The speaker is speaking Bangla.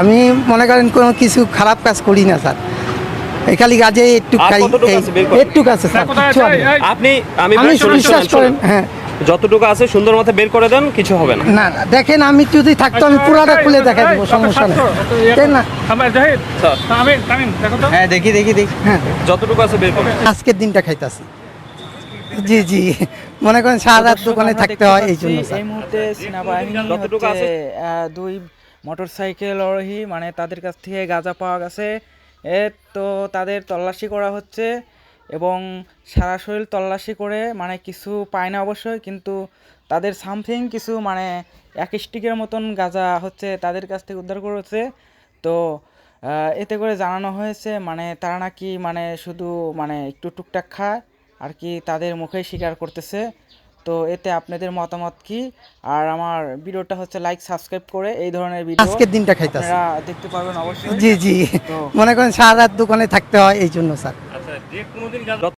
আমি মনে করেন কোনো কিছু খারাপ কাজ করি না স্যার। খালি কাজে একটু? একটু আছে? স্যার আপনি আমি বিশ্বাস করেন হ্যাঁ। যতটুকু আছে সুন্দর মতো বের করে দেন কিছু হবে না। না না, দেখেন আমি যদি থাকতো আমি পুরাটা খুলে দেখাই দেবো সমস্যা নেই। তাই না? হ্যাঁ দেখি দেখি দেখি। হ্যাঁ। যতটুকু আছে বের করেন। আজকের দিনটা খাইতাছি। জি জি। মনে করেন সারা রাত দোকানে থাকতে হয় এই জন্য এই মুহূর্তে যতটুকু আছে। আহ, দুই মোটরসাইকেল আরোহী মানে তাদের কাছ থেকে গাঁজা পাওয়া গেছে। এ তো তাদের তল্লাশি করা হচ্ছে এবং সারা শরীর তল্লাশি করে মানে কিছু পায় না অবশ্যই, কিন্তু তাদের সামথিং কিছু মানে এক স্টিকের মতন গাঁজা হচ্ছে তাদের কাছ থেকে উদ্ধার করেছে। তো এতে করে জানানো হয়েছে মানে তারা নাকি মানে শুধু মানে একটু টুকটাক খায়, আর কি তাদের মুখেই স্বীকার করতেছে। তো এতে আপনাদের মতামত কি? আর আমার ভিডিওটা হচ্ছে লাইক সাবস্ক্রাইব করে এই ধরনের ভিডিও আজকের দিনটা খাইতে আপনারা দেখতে পারবেন অবশ্যই। জি জি। তো মনে করেন সারা রাত দোকানে থাকতে হয় এই জন্য স্যার।